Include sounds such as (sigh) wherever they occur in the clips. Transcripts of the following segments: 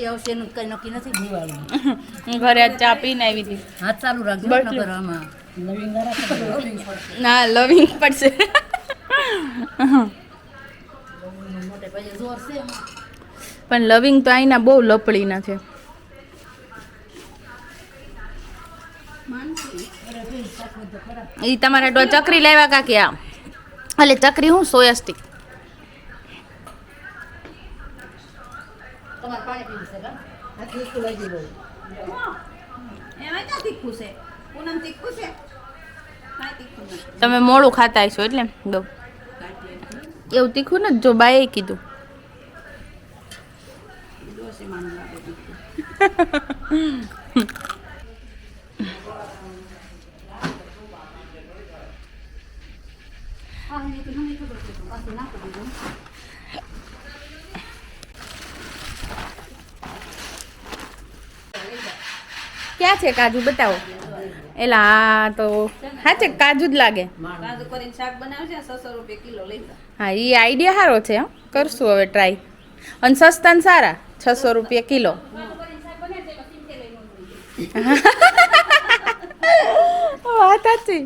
એ આવશે એનું કઈ નક્કી નથી દિવાળી ઘરે આજ ચા પીને આવી હતી. હાથ ચાલુ રાખજો. આમાં ના? લવિંગ પડશે. પણ લવિંગ તો અહીંના બહુ લપડીના છે. એ તમારે ચકરી લાવ્યા કાકી આ એટલે ચકરી હું સોયા સ્ટિક તમારે પાણી પીવું છે આ તીખું લાગી બહુ. તમે મોડું ખાતા હશો એટલે દો એવું તીખું ને જો બાએ કીધું હા, એ તો મને ખબર છે. પાછું નાખી દીધું. ક્યાં છે કાજુ? બતાવો. એલા આ તો હા છે કાજુ જ લાગે. કાજુ કરીને શાક બનાવશે છસો રૂપિયા કિલો લઈ જા હા એ આઈડિયા સારો છે હં. કરશું હવે ટ્રાય અને સસ્તા સારા છસો રૂપિયા કિલો. વાત સાચી.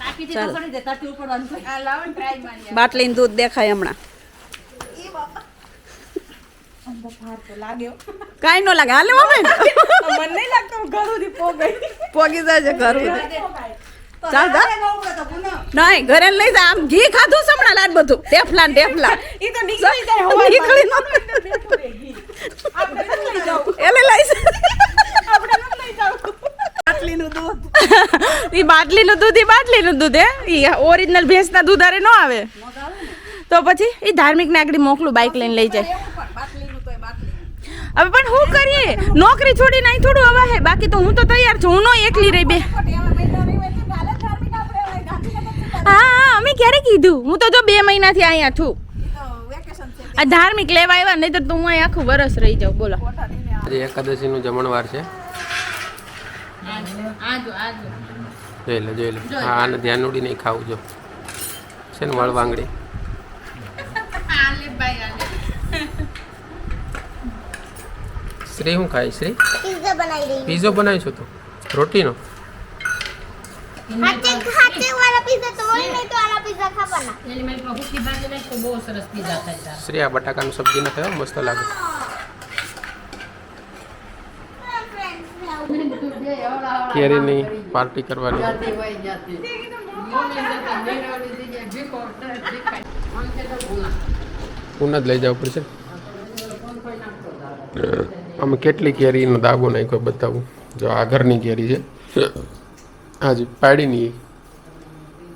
તાપીથી તો સડી જાય, તાપી ઉપડવાનું થાય. બાટલીનું દૂધ દેખાય હમણાં. કાંઈ ન લાગે. હાલે મમ્મી મને નહીં લાગતો ઘર સુધી પોગઈ. પોગી જાય ઘર સુધી ચાલ જા. નહીં ઘરે લઈ જા. આમ ઘી ખાધું સમણા હમણાં લાડ બધું. ટેફલા ટેફલા એ તો નીકળી જાય નીકળી ન એટલે લઈશ બાટલીનું દૂધ. એ બાટલીનું દૂધ એ બાટલીનું દૂધ હે? એ ઓરિજિનલ ભેંસના દૂધ અરે ન આવે. તો પછી એ ધાર્મિક નાગરી મોકલું બાઇક લઈને લઈ જાય. હવે પણ શું કરીએ? નોકરી છોડીને અહીં થોડું હવે હે. બાકી તો હું તો તૈયાર છું. હું નો એકલી રહી બે. હા હા, અમે ક્યારે કીધું? હું તો જો બે મહિનાથી અહીંયા છું. આ ધાર્મિક લેવા આવ્યા નહીં તો હું અહીં આખું વરસ રહી જાઉં. બોલો. આજે એકાદશીનું જમણવાર છે. જોઈ લે જોઈ લે. હા, આને ધ્યાન ઉડી નહીં ખાવું જો. છે ને, વળ વાંગડી આલે ભાઈ આલે શ્રી હું ખાય? શ્રી પીઝો બનાવી રહી પીઝો બનાવી છું તું. રોટીનો? હાથે હાથે વાળા પીઝા તો હોય તો આલા પીઝા ખાવાના. એટલે મેં પ્રભુ કી ભાજી ને તો બહુ સરસ પીઝા થાય શ્રી આ બટાકાનું સબ્જી ન થયો મસ્ત લાગે. કેરીની પાર્ટી કરવાની. ઉના જ લઈ જાવ પડશે અમે કેટલી કેરીનો દાગો નાખ્યો બતાવું? જો આ ઘરની કેરી છે. આજે પાડીની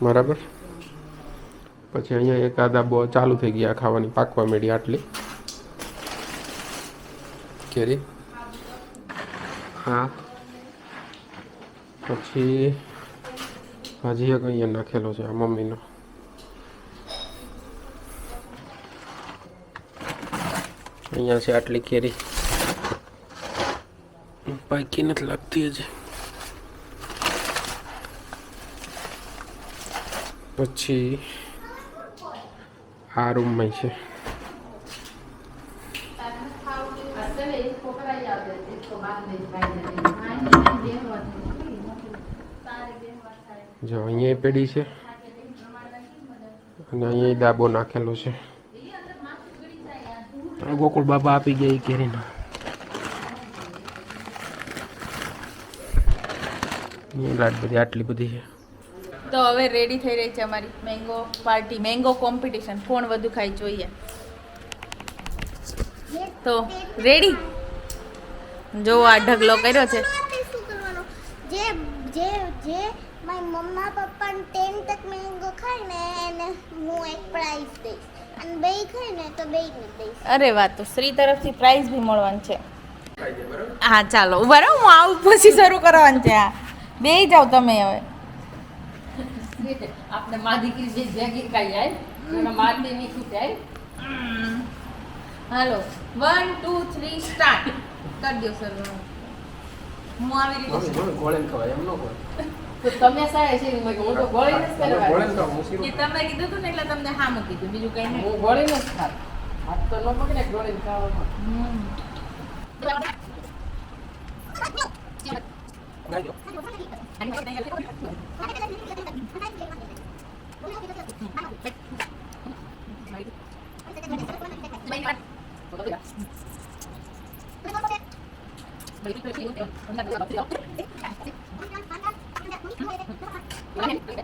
બરાબર? પછી અહીંયા એક આ દાબો ચાલુ થઈ ગયા ખાવાની, પાકવા મેળી આટલી. કેરી. હા. પછી હજી એક અહીંયા નાખેલો છે આ મમ્મીનો. અહીંયા છે આટલી કેરી. પાકી નથી લાગતી હજી. પછી આ રૂમમાં છે. જો અહીંયા પેઢી છે. અને અહીંયા દાબો નાખેલો છે. ગોકુળ બાબા આપી ગયા એ કેરીનો લાટ બધી આટલી બધી છે. તો હવે રેડી થઈ રહી છે અમારી મેંગો પાર્ટી મેંગો કોમ્પિટિશન કોણ વધુ ખાઈ જોઈએ? તો રેડી જો આ ઢગલો કર્યો છે. શું કરવાનું જે જે જે મારી મમ્મા પપ્પા ટેન તક મેંગો ખાય ને એને હું એક પ્રાઇઝ દઈશ. અને બે ખાય ને તો બે ને દઈશ. અરે વાત તો શ્રી તરફથી પ્રાઇઝ બી મળવાનું છે. હા ચાલો ઊભા રહો હું આવું પછી શરૂ કરવાનું છે હા. બે જાઓ તમે હવે. આપણે મા દીકરી જે ભેગી ખાઈ જાય મારતી નહીં ખૂટાય હાલો વન ટુ થ્રી સ્ટાર્ટ કરી દો સર હું આવી રીતે ગોળેન ખવાય એમ ન તો તમે સારા છે કે હું તો કે તમે કીધું હતું ને એટલે તમને હા મૂકી દીધું બીજું કઈ નહીં. હું ગોળી નથી ખાત. હાથ તો ન પકડે ગોળીને ખાવામાં. કરો બંધ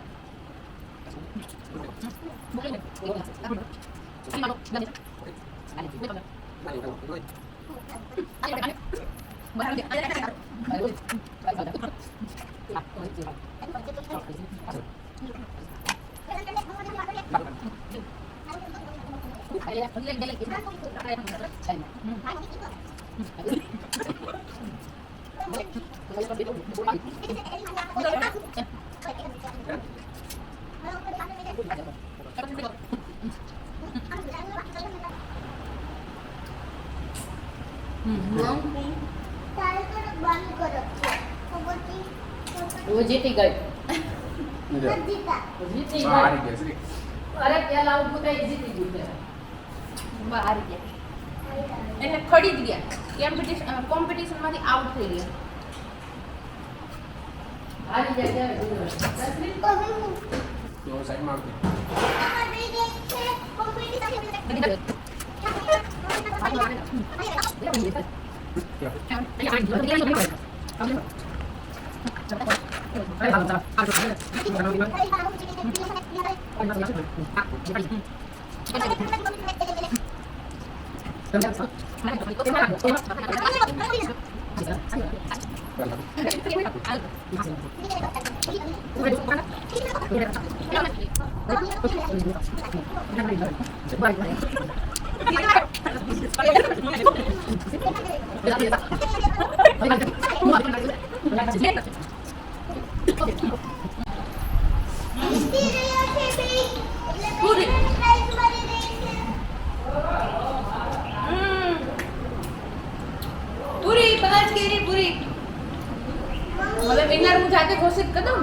કરો તો પછી હું જીતી ગઈ જીતા જીતી બહાર ગઈ ગયા બહાર ગયા એટલે ખડી જ ગયા. કોમ્પિટિશન કોમ્પિટિશનમાંથી આઉટ થઈ ગયા. આવી જાય તો આવતી. આમાં દઈ દે છે કોમ્પિટિશન જીતી રહ્યા છે બે એટલે પૂરી. બે પ્રાઇઝ મળી રહી છે પૂરી પાંચ કેરી પૂરી હવે જાતે ઘોષિત કરી દઉં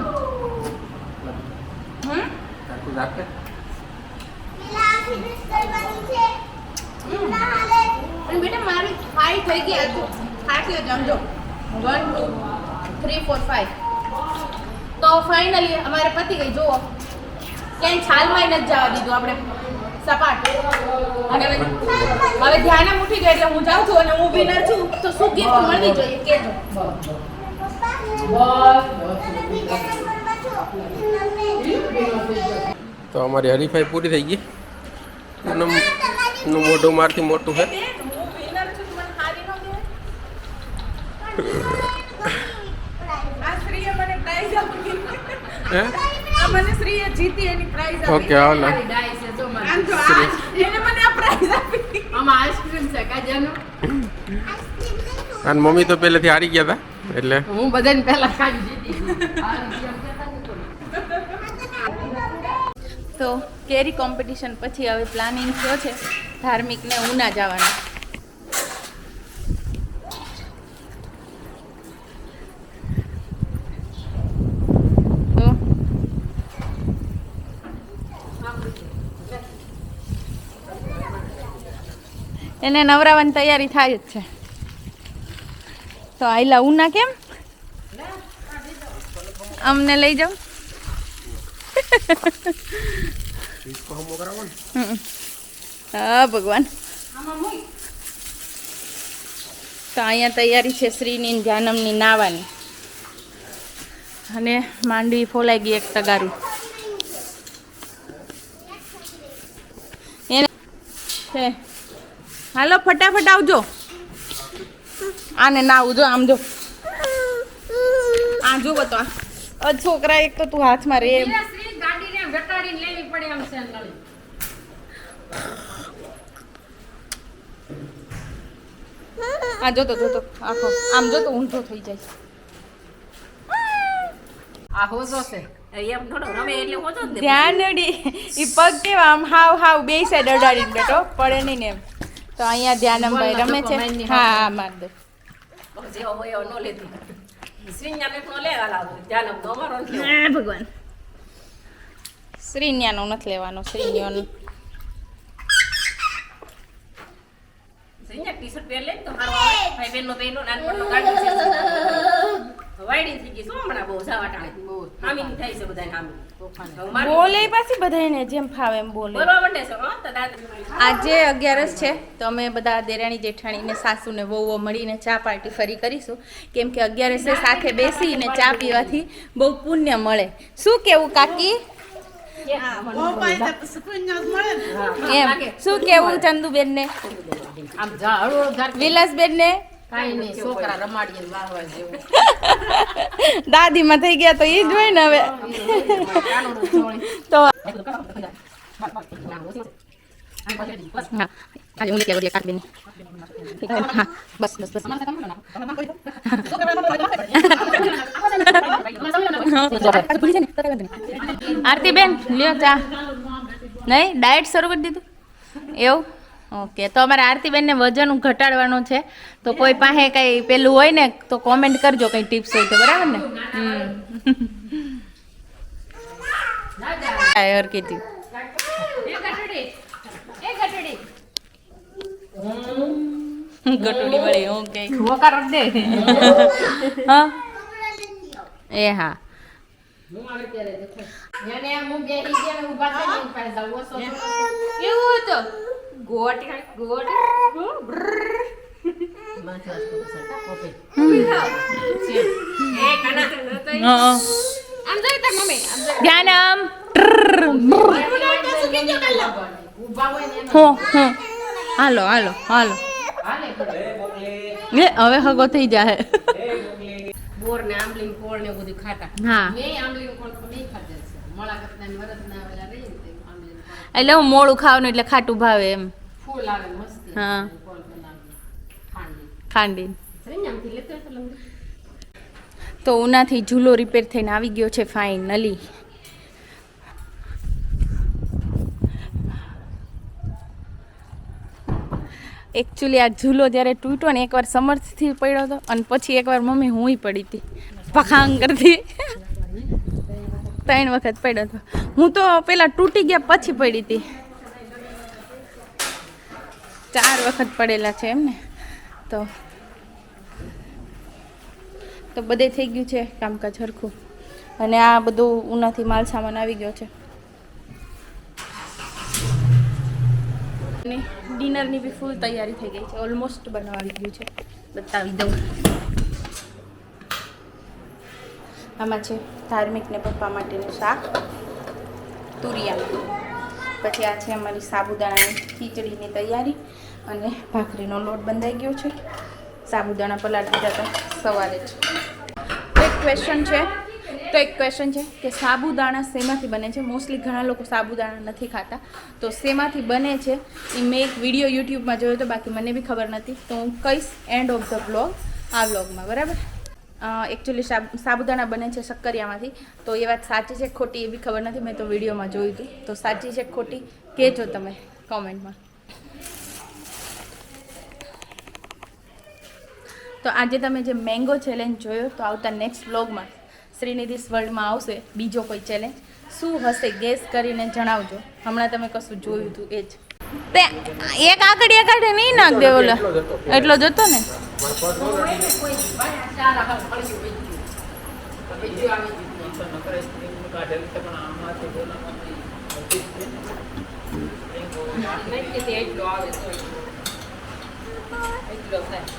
હમ. આખું રાખે. બેટા મારી ફાઈવ થઈ ગયા છે થઈ જમજો one two three four five તો ફાઇનલી અમારે પતી ગઈ જુઓ. ક્યાંય છાલમાં નથી જવા દીધું આપણે. સપાટ. અને હવે ધ્યાન ઉઠી ગઈ એટલે હું જાઉં છું અને હું વિનર છું. તો શું ગિફ્ટ મળવી જોઈએ? કેજો. તો અમારી હરીફાઈ પૂરી થઈ ગઈ. પૂનમનું મોઢું મારથી મોટું છે ઓકે હાલો અને મમ્મી તો પહેલેથી હારી ગયા હતા. એટલે હું બધાને પહેલા કાઢી. તો કેરી કોમ્પિટિશન પછી હવે પ્લાનિંગ થયો છે ધાર્મિકને ઉના જવાનું એને નવરાવાની તૈયારી થાય જ છે તો આઈલા ઉના કેમ? અમને લઈ જાઓ. હા, ભગવાન. તો અહીંયા તૈયારી છે શ્રીની જાનમની નાવાની. અને માંડવી ફોલાઈ ગઈ એક તગારું. એને હાલો, ફટાફટ આવજો. આને ના જો આમ જો. આ જો તો આ. અ છોકરા એક તો તું હાથમાં રે. એમ ગાડીને ઘટાડીને લેવી પડે એમ છે. આ જોતો જોતો આખો. આમ જોતો ઊંધો થઈ જાય. આ હોજો છે. એમ થોડો રમે એટલે હોતો ને. ધ્યાન અડી ઈ પગ કેવા આમ હાવ હાવ બે સાઈડ અડાડીને બેઠો. પડે નહીં ને એમ. તો અહીંયા ધ્યાનમભાઈ રમે છે. હા હા માર દો. જેવો હોય એવો ન લેતી શ્રીન્યા પેટ નો લેવા લાવ ધ્યાન તો અમારો નથી ભગવાન શ્રીન્યાનો નથી લેવાનો શ્રીન્યાનો શ્રીન્યા ટી-શર્ટ પહેર લે ને તો મારો. ભાઈ બહેનનો બહેનનો નાનપણનો ગાંઠ છે. વાયડી થઈ ગઈ શું હમણાં બહુ સાવાટાણે. હામીની થાય છે બધાને હામી. બોલે પાછી બધાને જેમ ફાવે એમ બોલે. આજે અગિયારસ છે તો અમે બધા દેરાણી જેઠાણીને સાસુને સાસુ વહુઓ મળીને ચા પાર્ટી ફરી કરીશું. કેમ કે અગિયારસે સાથે બેસીને ચા પીવાથી બહુ પુણ્ય મળે. શું કેવું કાકી? એમ. શું કેવું ચંદુબેન ને વિલાસબેન ને જેવું. દાદીમાં થઈ ગયા તો એ જ હોય ને હવે? તો બસ બસ બસ આરતી બેન લ્યો ચા. નહીં ડાયટ શરૂ કરી દીધું? એવું? ઓકે તો અમારે આરતીબેનને વજન ઘટાડવાનું છે. તો કોઈ પાસે કંઈ પેલું હોય ને તો કોમેન્ટ કરજો કંઈ ટિપ્સ હોય તો બરાબર ને? હમ. (laughs) કીધું ગટોડી વળી ઓકે દે (laughs) હા. એ હું. ગોટ ગોટ ધ્યાનમ. હો હો. હાલો હાલો હાલો. હવે હગો થઈ જાય બોર ને આંબલી કોળ ને હા મેં આંબલી કોળ તો નહીં એટલે ખાટું ભાવે એમ. ફૂલ આવે મસ્ત હા. કોળ બનાવીએ. ખાંડી. તો ઉનાથી ઝૂલો રિપેર થઈને આવી ગયો છે ફાઇનલી એકચ્યુઅલી આ ઝૂલો જ્યારે તૂટ્યો ને એકવાર સમર્થથી પડ્યો હતો અને પછી એકવાર મમ્મી હુંય પડી હતી પખાંગ કરતી ત્રણ વખત પડ્યો હતો હું તો પેલા તૂટી ગયા પછી પડી હતી ચાર વખત પડેલા છે એમ ને તો તો બધે થઈ ગયું છે કામકાજ હરખું. અને આ બધું ઉનાથી માલ સામાન આવી ગયો છે. અને ડિનરની બી ફૂલ તૈયારી થઈ ગઈ છે. ઓલમોસ્ટ બનાવી ગયું છે. બતાવી દઉં. આમાં છે ધાર્મિક ને પપ્પા માટેનું શાક, તુરિયા. પછી આ છે અમારી સાબુદાણાની ખીચડીની તૈયારી. અને ભાખરીનો લોટ બંધાઈ ગયો છે. સાબુદાણા પલાળી દીધા હતા. સવારે જ. એક ક્વેશ્ચન છે. તો એક ક્વેશ્ચન છે કે સાબુદાણા શેમાંથી બને છે? મોસ્ટલી ઘણા લોકો સાબુદાણા નથી ખાતા. તો શેમાંથી બને છે? એ મેં એક વીડિયો યુટ્યુબમાં જોયો હતો. બાકી મને બી ખબર નથી. તો હું કહીશ એન્ડ ઓફ ધ બ્લોગ આ બ્લોગમાં બરાબર? એકચ્યુઅલી સાબુદાણા બને છે શક્કરિયામાંથી. તો એ વાત સાચી છે ખોટી એ બી ખબર નથી. મેં તો વિડીયોમાં જોયું હતું. તો સાચી છે ખોટી? કહેજો તમે કોમેન્ટમાં તો આજે તમે જે મેંગો ચેલેન્જ જોયો તો આવતા નેક્સ્ટ બ્લોગમાં શ્રીનિધિસ વર્લ્ડમાં આવશે બીજો કોઈ ચેલેન્જ શું હશે ગેસ કરીને જણાવજો. હમણાં તમે કશું જોયું હતું એ જ. તે એક આકડી કાઢે નહીં નાખ દે ઓલા. એટલો જતો ને? આવી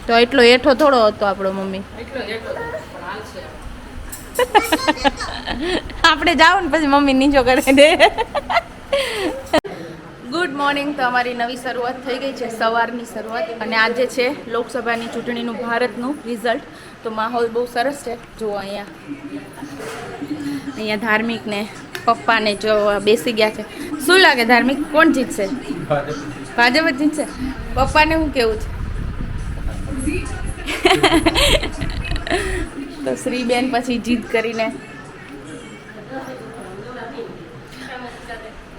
તે એટલો એઠો થોડો હતો આપણો મમ્મી. (laughs) આપણે જાવ ને પછી મમ્મી નીચો કરે દે ગુડ મોર્નિંગ તો અમારી નવી શરૂઆત થઈ ગઈ છે સવારની શરૂઆત. અને આજે છે લોકસભાની ચૂંટણીનું ભારતનું રિઝલ્ટ તો માહોલ બહુ સરસ છે. જુઓ અહીંયા. અહીંયા ધાર્મિક ને પપ્પાને જો બેસી ગયા છે. શું લાગે ધાર્મિક? કોણ જીતશે. ભાજપ જ જીતશે? પપ્પાને હું કેવું છે? તો શ્રીબેન પછી જીત કરીને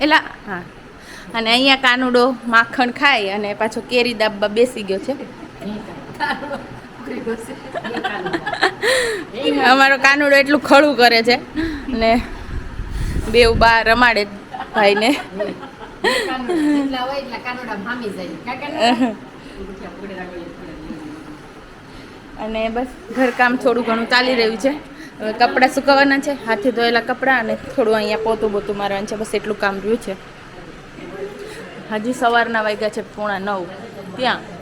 એલા હા. અને અહીંયા કાનુડો માખણ ખાય અને પાછો કેરી દાબવા બેસી ગયો છે. અમારો કાનુડો એટલું ખડું કરે છે ને બેવ બા રમાડે ભાઈને. કાનુડા ભામી જાય. કાકા અને બસ ઘરકામ થોડું ઘણું ચાલી રહ્યું છે. કપડાં સુકવવાના છે, હાથે ધોયેલા કપડાં અને થોડું અહીંયા પોતું બોતું મારવાનું છે, બસ એટલું કામ રહ્યું છે. હજી સવારના વાગ્યા છે પોણા નવ. ત્યાં.